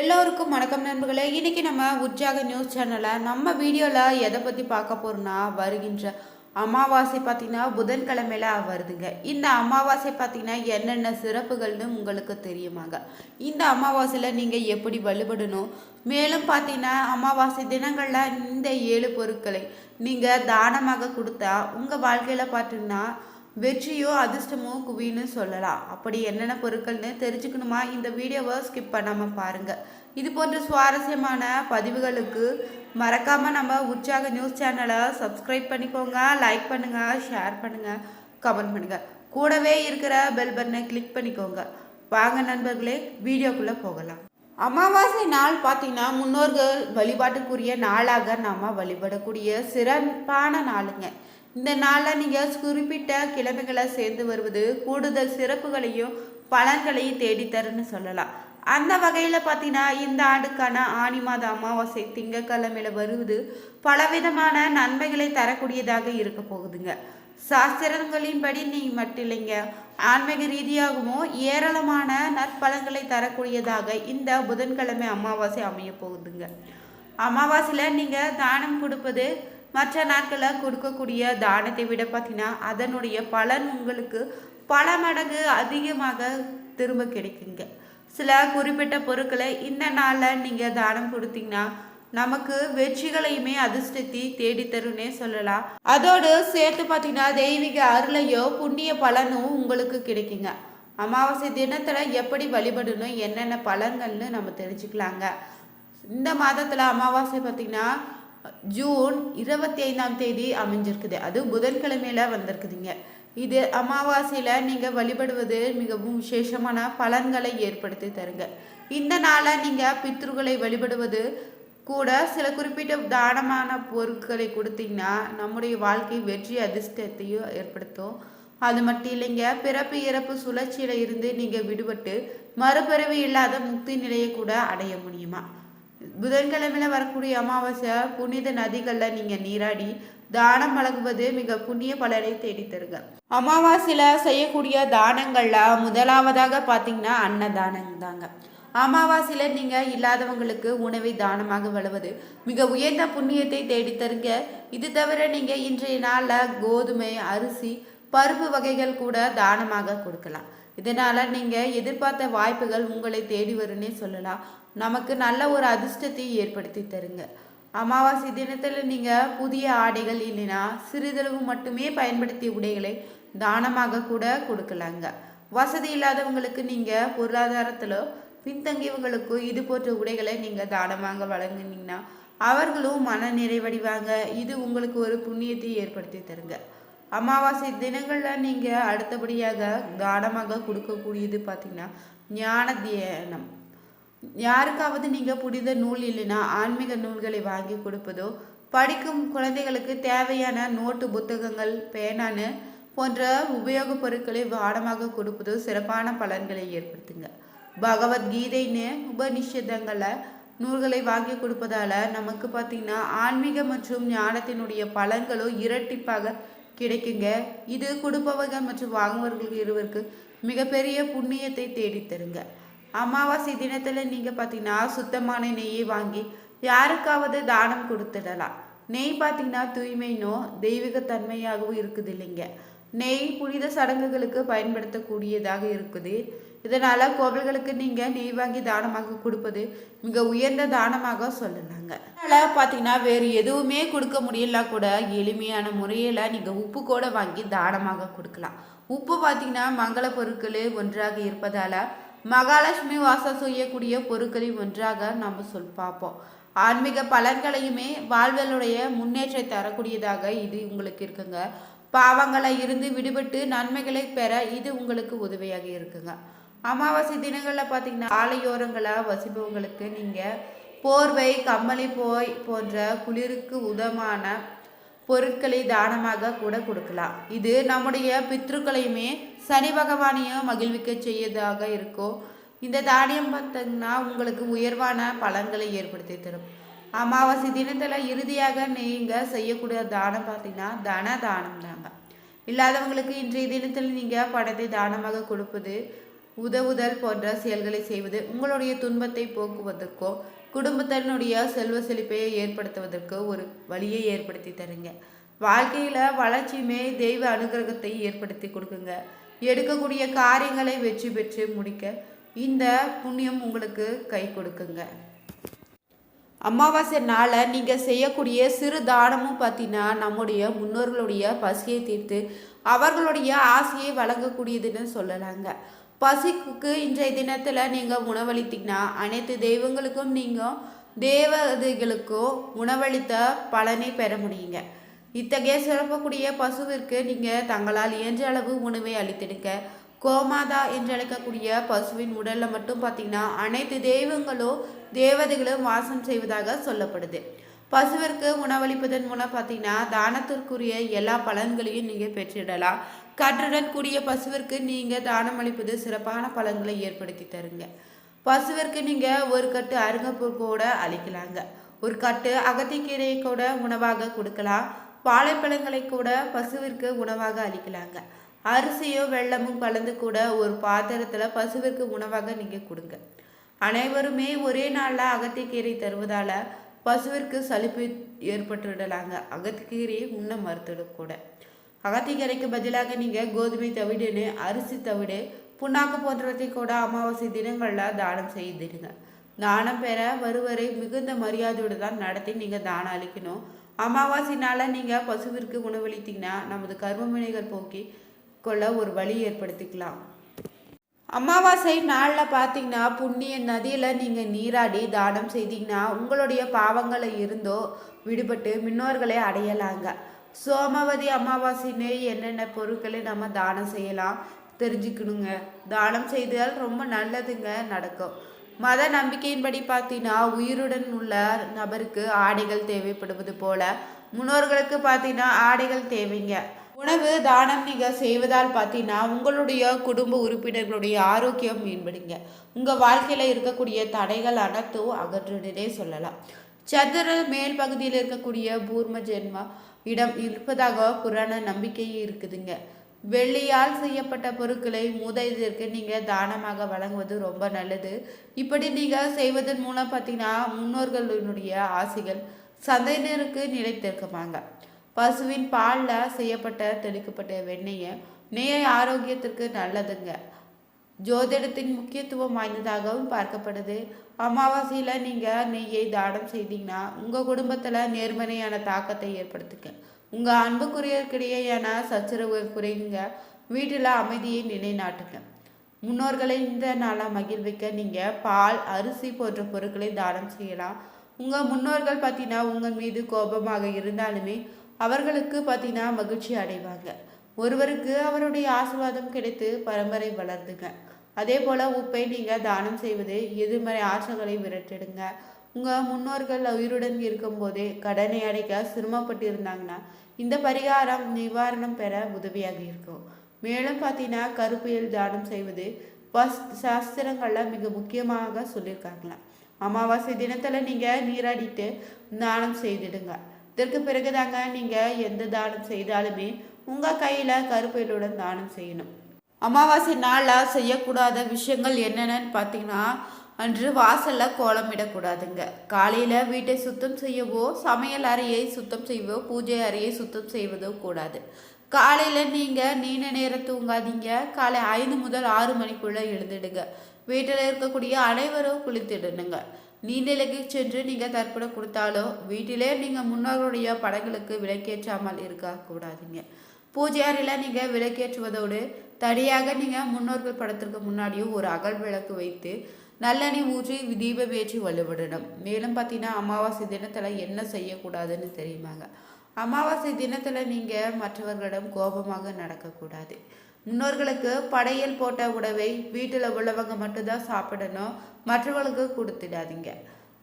எல்லோருக்கும் வணக்கம் நண்பர்களே. இன்றைக்கி நம்ம உற்சாக நியூஸ் சேனலில் நம்ம வீடியோவில் எதை பற்றி பார்க்க போகிறோம்னா வருகின்ற அமாவாசை பார்த்திங்கன்னா புதன்கிழமையில வருதுங்க. இந்த அமாவாசை பார்த்தீங்கன்னா என்னென்ன சிறப்புகள்னு உங்களுக்கு தெரியுமாங்க? இந்த அமாவாசையில் நீங்கள் எப்படி வழிபடணும்? மேலும் பார்த்தீங்கன்னா அமாவாசை தினங்களில் இந்த ஏழு பொருட்களை நீங்கள் தானமாக கொடுத்தா உங்கள் வாழ்க்கையில் பார்த்தீங்கன்னா வெற்றியோ அதிர்ஷ்டமோ குவின்னு சொல்லலாம். அப்படி என்னென்ன பொருட்கள்னு தெரிஞ்சுக்கணுமா? இந்த வீடியோவை ஸ்கிப் பண்ணாமல் பாருங்கள் இது போன்ற சுவாரஸ்யமான பதிவுகளுக்கு மறக்காமல் நம்ம உற்சாக நியூஸ் சேனலை சப்ஸ்கிரைப் பண்ணிக்கோங்க லைக் பண்ணுங்கள் ஷேர் பண்ணுங்கள் கமெண்ட் பண்ணுங்கள் கூடவே இருக்கிற பெல் பட்டனை கிளிக் பண்ணிக்கோங்க. வாங்க நண்பர்களே வீடியோக்குள்ளே போகலாம். அமாவாசை நாள் பார்த்திங்கன்னா முன்னோர்கள் வழிபாட்டுக்குரிய நாளாக நாம் வழிபடக்கூடிய சிறப்பான நாளுங்க. இந்த நாளில் நீங்கள் குறிப்பிட்ட கிழமைகளை சேர்ந்து வருவது கூடுதல் சிறப்புகளையும் பலன்களையும் தேடித்தருன்னு சொல்லலாம். அந்த வகையில் பார்த்தீங்கன்னா இந்த ஆண்டுக்கான ஆனி மாத அமாவாசை திங்கக்கிழமையில் வருவது பலவிதமான நன்மைகளை தரக்கூடியதாக இருக்க போகுதுங்க. சாஸ்திரங்களின்படி நீ மட்டும் இல்லைங்க ஆன்மீக ரீதியாகவும் ஏராளமான நற்பலன்களை தரக்கூடியதாக இந்த புதன்கிழமை அமாவாசை அமைய போகுதுங்க. அமாவாசையில் நீங்கள் தானம் கொடுப்பது மற்ற நாட்களில் கொடுக்கக்கூடிய தானத்தை விட பார்த்தீங்கன்னா அதனுடைய பலன் உங்களுக்கு பல மடங்கு அதிகமாக திரும்ப கிடைக்குங்க. சில குறிப்பிட்ட பொருட்களை இந்த நாளில் நீங்கள் தானம் கொடுத்தீங்கன்னா நமக்கு வெற்றிகளையுமே அதிர்ஷ்டத்தை தேடித்தருன்னே சொல்லலாம். அதோடு சேர்த்து பார்த்தீங்கன்னா தெய்வீக அருளையோ புண்ணிய பலனும் உங்களுக்கு கிடைக்குங்க. அமாவாசை தினத்தில் எப்படி வழிபடணும் என்னென்ன பலன்கள்னு நம்ம தெரிஞ்சுக்கலாங்க. இந்த மாதத்தில் அமாவாசை பார்த்திங்கன்னா ஜூன் இருபத்தி ஐந்தாம் தேதி அமைஞ்சிருக்குது. அது புதன்கிழமையில வந்திருக்குதுங்க. இது அமாவாசையில் நீங்கள் வழிபடுவது மிகவும் விசேஷமான பலன்களை ஏற்படுத்தி தருங்க. இந்த நாளை நீங்கள் பித்ருகளை வழிபடுவது கூட சில குறிப்பிட்ட தானமான பொருட்களை கொடுத்தீங்கன்னா நம்முடைய வாழ்க்கை வெற்றி அதிர்ஷ்டத்தையும் ஏற்படுத்தும். அது மட்டும் இல்லைங்க பிறப்பு இறப்பு சுழற்சியில் இருந்து நீங்கள் விடுபட்டு மறுபிறவி இல்லாத முக்தி நிலையை கூட அடைய முடியுமா? புதன்கிழமையில வரக்கூடிய அமாவாசை புனித நதிகளில் நீங்கள் நீராடி தானம் வழங்குவது மிக புண்ணிய பலனை தேடித்தருங்க அமாவாசையில அமாவாசையில் செய்யக்கூடிய தானங்கள்ல முதலாவதாக பார்த்தீங்கன்னா அன்னதானம் தாங்க அமாவாசையில் நீங்கள் இல்லாதவங்களுக்கு உணவை தானமாக வழுவது மிக உயர்ந்த புண்ணியத்தை தேடி தருங்க. இது தவிர நீங்கள் இன்றைய நாளில் கோதுமை அரிசி பருப்பு வகைகள் கூட தானமாக கொடுக்கலாம். இதனால் நீங்கள் எதிர்பார்த்த வாய்ப்புகள் உங்களை தேடி வரும்னே சொல்லலாம். நமக்கு நல்ல ஒரு அதிர்ஷ்டத்தை ஏற்படுத்தி தருங்க. அமாவாசை தினத்தில் நீங்கள் புதிய ஆடைகள் இல்லைன்னா சிறிதளவு மட்டுமே பயன்படுத்திய உடைகளை தானமாக கூட கொடுக்கலாங்க. வசதி இல்லாதவங்களுக்கு நீங்கள் பொருளாதாரத்தில் பின்தங்கியவங்களுக்கு இது போன்ற உடைகளை நீங்கள் தானமாக வழங்குனீங்கன்னா அவர்களும் மன நிறைவடைவாங்க. இது உங்களுக்கு ஒரு புண்ணியத்தை ஏற்படுத்தி தருங்க. அமாவாசை தினங்களில் நீங்கள் அடுத்தபடியாக தானமாக கொடுக்கக்கூடியது பார்த்தீங்கன்னா ஞான தியானம். யாருக்காவது நீங்கள் புனித நூல் இல்லைன்னா ஆன்மீக நூல்களை வாங்கி கொடுப்பதோ படிக்கும் குழந்தைகளுக்கு தேவையான நோட்டு புத்தகங்கள் பேனானு போன்ற உபயோகப் பொருட்களை வாடமாக கொடுப்பதோ சிறப்பான பலன்களை ஏற்படுத்துங்க. பகவத்கீதைன்னு உபநிஷதங்களை நூல்களை வாங்கி கொடுப்பதால நமக்கு பார்த்தீங்கன்னா ஆன்மீக மற்றும் ஞானத்தினுடைய பலன்களும் இரட்டிப்பாக கிடைக்குங்க. இது கொடுப்பவர்கள் மற்றும் வாங்குவவர்கள் இருவருக்கு மிகப்பெரிய புண்ணியத்தை தேடித்தருங்க அமாவாசை தினத்தில் நீங்கள் பார்த்தீங்கன்னா சுத்தமான நெய்யை வாங்கி யாருக்காவது தானம் கொடுத்துடலாம். நெய் பார்த்தீங்கன்னா தூய்மைனோ தெய்வீகத்தன்மையாகவும் இருக்குது இல்லைங்க நெய் புனித சடங்குகளுக்கு பயன்படுத்தக்கூடியதாக இருக்குது. இதனால் கோவில்களுக்கு நீங்கள் நெய் வாங்கி தானமாக கொடுப்பது மிக உயர்ந்த தானமாக சொல்லலாங்க அதனால் பார்த்தீங்கன்னா வேறு எதுவுமே கொடுக்க முடியல கூட எளிமையான முறையில் நீங்கள் உப்பு கூட வாங்கி தானமாக கொடுக்கலாம். உப்பு பார்த்தீங்கன்னா மங்கள பொருட்கள் ஒன்றாக இருப்பதால் மகாலட்சுமி வாசம் செய்யக்கூடிய பொருட்களில் ஒன்றாக நம்ம சொல் பார்ப்போம். ஆன்மீக பலன்களையுமே வாழ்வலுடைய முன்னேற்றம் தரக்கூடியதாக இது உங்களுக்கு இருக்குங்க. பாவங்களை இருந்து விடுபட்டு நன்மைகளை பெற இது உங்களுக்கு உதவியாக இருக்குங்க. அமாவாசை தினங்களில் பார்த்தீங்கன்னா ஆலையோரங்களில் வசிப்பவங்களுக்கு நீங்கள் போர்வை கம்மளி போய் போன்ற குளிருக்கு உதமான பொருட்களை தானமாக கூட கொடுக்கலாம். இது நம்முடைய பித்ருக்களையுமே சனி பகவானையும் மகிழ்விக்க செய்யதாக இருக்கும். இந்த தானியம் பார்த்தீங்கன்னா உங்களுக்கு உயர்வான பலன்களை ஏற்படுத்தி தரும். அமாவாசை தினத்தில் இறுதியாக நீங்கள் செய்யக்கூடிய தானம் பார்த்தீங்கன்னா தன தானம் தாங்க இல்லாதவங்களுக்கு இன்றைய தினத்தில் நீங்கள் பணத்தை தானமாக கொடுப்பது உதவுதல் போன்ற செயல்களை செய்வது உங்களுடைய துன்பத்தை போக்குவதற்கோ குடும்பத்தினுடைய செல்வ செழிப்பையை ஏற்படுத்துவதற்கோ ஒரு வழியை ஏற்படுத்தி தருங்க. வாழ்க்கையில வளர்ச்சியுமே தெய்வ அனுகிரகத்தை ஏற்படுத்தி கொடுக்குங்க. எடுக்கக்கூடிய காரியங்களை வெற்றி பெற்று முடிக்க இந்த புண்ணியம் உங்களுக்கு கை கொடுக்குங்க. அமாவாசை நாளை நீங்கள் செய்யக்கூடிய சிறு தானமும் பார்த்தீங்கன்னா நம்முடைய முன்னோர்களுடைய பசியை தீர்த்து அவர்களுடைய ஆசையை வழங்கக்கூடியதுன்னு சொல்லலாங்க. பசிக்கு இன்றைய தினத்தில் நீங்கள் உணவளித்தீங்கன்னா அனைத்து தெய்வங்களுக்கும் நீங்கள் தேவதைகளுக்கோ உணவளித்த பலனை பெற முடியுங்க. இத்தகைய சிறப்பக்கூடிய பசுவிற்கு நீங்கள் தங்களால் இயன்ற அளவு உணவை அளித்தெடுக்க கோமாதா என்றழைக்கக்கூடிய பசுவின் உடலில் மட்டும் பார்த்தீங்கன்னா அனைத்து தெய்வங்களும் தேவதைகளும் வாசம் செய்வதாக சொல்லப்படுது. பசுவிற்கு உணவளிப்பதன் மூலம் பார்த்தீங்கன்னா தானத்திற்குரிய எல்லா பலன்களையும் நீங்கள் பெற்றிடலாம். கற்றுடன் கூடிய பசுவிற்கு நீங்கள் தானம் அளிப்பது சிறப்பான பலன்களை ஏற்படுத்தி தருங்க. பசுவிற்கு நீங்கள் ஒரு கட்டு அருங்கப்பூ கூட அளிக்கலாங்க. ஒரு கட்டு அகத்திக்கீரையை கூட உணவாக கொடுக்கலாம். வாழைப்பழங்களை கூட பசுவிற்கு உணவாக அளிக்கலாங்க. அரிசியோ வெள்ளமும் கலந்து கூட ஒரு பாத்திரத்தில் பசுவிற்கு உணவாக நீங்கள் கொடுங்க. அனைவருமே ஒரே நாளில் அகத்திக்கீரை தருவதால் பசுவிற்கு சலிப்பு ஏற்பட்டுவிடலாங்க. அகத்திக்கீரையை உண்ண மறுத்துடக்கூட அகத்திக்கரைக்கு பதிலாக நீங்கள் கோதுமை தவிடுன்னு அரிசி தவிடு புண்ணாக்கு போன்றவற்றை கூட அமாவாசை தினங்களில் தானம் செய்திருங்க தானம் பெற வருவரை மிகுந்த மரியாதையோடு தான் நடத்தி நீங்கள் தானம் அளிக்கணும். அமாவாசை நாளில் நீங்கள் பசுவிற்கு உணவளித்தீங்கன்னா நமது கர்மவினைகள் போக்கி கொள்ள ஒரு வழி ஏற்படுத்திக்கலாம். அமாவாசை நாளில் பார்த்தீங்கன்னா புண்ணிய நதியில் நீங்கள் நீராடி தானம் செய்தீங்கன்னா உங்களுடைய பாவங்களை இருந்தோ விடுபட்டு முன்னோர்களை அடையலாங்க. சோமவதி அமாவாசையினே என்னென்ன பொருட்களை நம்ம தானம் செய்யலாம் தெரிஞ்சுக்கணுங்க. தானம் செய்தால் ரொம்ப நல்லதுங்க நடக்கும். மத நம்பிக்கையின்படி பார்த்தீங்கன்னா உயிருடன் உள்ள நபருக்கு ஆடைகள் தேவைப்படுவது போல முன்னோர்களுக்கு பார்த்தீங்கன்னா ஆடைகள் தேவைங்க. உணவு தானம் நீங்கள் செய்வதால் பார்த்தீங்கன்னா உங்களுடைய குடும்ப உறுப்பினர்களுடைய ஆரோக்கியம் மேம்படுங்க. உங்கள் வாழ்க்கையில் இருக்கக்கூடிய தடைகள் அனைத்தும் அகற்றுனே சொல்லலாம். சந்திர மேல் பகுதியில் இருக்கக்கூடிய பூர்ம ஜென்மா இடம் இருப்பதாக புராண நம்பிக்கை இருக்குதுங்க. வெள்ளியால் செய்யப்பட்ட பொருட்களை மூதையதற்கு நீங்கள் தானமாக வழங்குவது ரொம்ப நல்லது. இப்படி நீங்கள் செய்வதன் மூலம் பார்த்தீங்கன்னா முன்னோர்களினுடைய ஆசைகள் சந்தையினருக்கு நிலைத்திருக்குமாங்க. பசுவின் பாலில் செய்யப்பட்ட தெளிக்கப்பட்ட வெண்ணெயை நேய ஆரோக்கியத்திற்கு நல்லதுங்க. ஜோதிடத்தின் முக்கியத்துவம் வாய்ந்ததாகவும் பார்க்கப்படுது. அமாவாசையில் நீங்கள் நெய்யை தானம் செய்தீங்கன்னா உங்கள் குடும்பத்தில் நேர்மறையான தாக்கத்தை ஏற்படுத்துங்க. உங்கள் அன்புக்குரியர்கிடையேயான சச்சரவு குறைங்க வீட்டில் அமைதியை நிலைநாட்டுங்க. முன்னோர்களை இந்த நாளாக மகிழ்விக்க நீங்கள் பால் அரிசி போன்ற பொருட்களை தானம் செய்யலாம். உங்கள் முன்னோர்கள் பார்த்தீங்கன்னா உங்கள் மீது கோபமாக இருந்தாலுமே அவர்களுக்கு பார்த்தீங்கன்னா மகிழ்ச்சி அடைவாங்க. ஒருவருக்கு அவருடைய ஆசிர்வாதம் கிடைத்து பரம்பரை வளர்ந்துங்க. அதே போல் உப்பை நீங்கள் தானம் செய்வது எதிர்மறை ஆற்றங்களை விரட்டிடுங்க. உங்கள் முன்னோர்கள் உயிருடன் இருக்கும்போதே கடனை அடைக்க சிரமப்பட்டு இருந்தாங்கன்னா இந்த பரிகாரம் நிவாரணம் பெற உதவியாக இருக்கும். மேலும் பார்த்தீங்கன்னா கருப்பியல் தானம் செய்வது பஸ் சாஸ்திரங்களில் மிக முக்கியமாக சொல்லியிருக்காங்களாம் அமாவாசை தினத்தில் நீங்கள் நீராடிட்டு தானம் செய்திடுங்க. இதற்கு பிறகுதாங்க நீங்கள் எந்த தானம் செய்தாலுமே உங்கள் கையில் கருப்பையிலுடன் தானம் செய்யணும். அமாவாசை நாளாக செய்யக்கூடாத விஷயங்கள் என்னென்னு பார்த்தீங்கன்னா அன்று வாசலில் கோலமிடக்கூடாதுங்க காலையில் வீட்டை சுத்தம் செய்யவோ சமையல் அறையை சுத்தம் செய்வோ பூஜை அறையை சுத்தம் செய்வதோ கூடாது. காலையில் நீங்கள் நீண்ட நேரம் தூங்காதீங்க. காலை ஐந்து முதல் ஆறு மணிக்குள்ளே எழுந்துடுங்க. வீட்டில் இருக்கக்கூடிய அனைவரும் குளித்திடணுங்க. நீண்டிலைக்கு சென்று நீங்கள் தற்பட கொடுத்தாலோ வீட்டிலே நீங்கள் முன்னோர்களுடைய படங்களுக்கு விளக்கேற்றாமல் இருக்கக்கூடாதுங்க பூஜை அறையில் நீங்கள் விளக்கேற்றுவதோடு தனியாக நீங்கள் முன்னோர்கள் படத்திற்கு முன்னாடியும் ஒரு அகல் விளக்கு வைத்து நல்லெண்ணெய் ஊற்றி தீபம் ஏற்றி வழிபடணும் மேலும் பார்த்தீங்கன்னா அமாவாசை தினத்தில் என்ன செய்யக்கூடாதுன்னு தெரியுமாங்க? அமாவாசை தினத்தில் நீங்கள் மற்றவர்களிடம் கோபமாக நடக்கக்கூடாது. முன்னோர்களுக்கு படையல் போட்ட உணவை வீட்டில் உள்ளவங்க மட்டும்தான் சாப்பிடணும். மற்றவர்களுக்கு கொடுத்துடாதீங்க.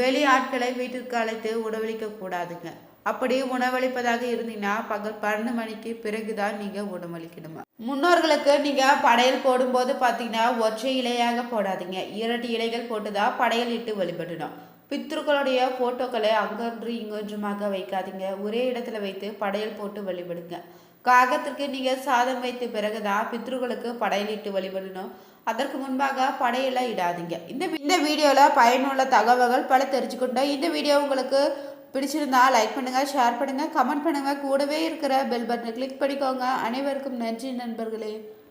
வெளி ஆட்களை வீட்டிற்கு அழைத்து உணவளிக்க கூடாதுங்க அப்படி உணவளிப்பதாக இருந்தீங்கன்னா பகல் பன்னெண்டு மணிக்கு பிறகுதான் நீங்கள் உணவளிக்கணுமா? முன்னோர்களுக்கு நீங்கள் படையல் போடும்போது பார்த்தீங்கன்னா ஒற்றை இலையாக போடாதீங்க. இரண்டு இலைகள் போட்டு தான் படையல் இட்டு வழிபடணும். பித்ருக்களுடைய ஃபோட்டோக்களை அங்கொன்று இங்கொன்றுமாக வைக்காதீங்க. ஒரே இடத்துல வைத்து படையல் போட்டு வழிபடுங்க. காகத்திற்கு நீங்கள் சாதம் வைத்த பிறகுதான் பித்ருக்களுக்கு படையலிட்டு வழிபடணும். அதற்கு முன்பாக படையெல்லாம் இடாதீங்க. இந்த இந்த வீடியோவில் பயனுள்ள தகவல்கள் பல தெரிஞ்சுக்கிட்டோம் இந்த வீடியோ உங்களுக்கு பிடிச்சிருந்தா லைக் பண்ணுங்கள் ஷேர் பண்ணுங்கள் கமெண்ட் பண்ணுங்கள் கூடவே இருக்கிற பெல் பட்டனை கிளிக் பண்ணிக்கோங்க. அனைவருக்கும் நன்றி நண்பர்களே.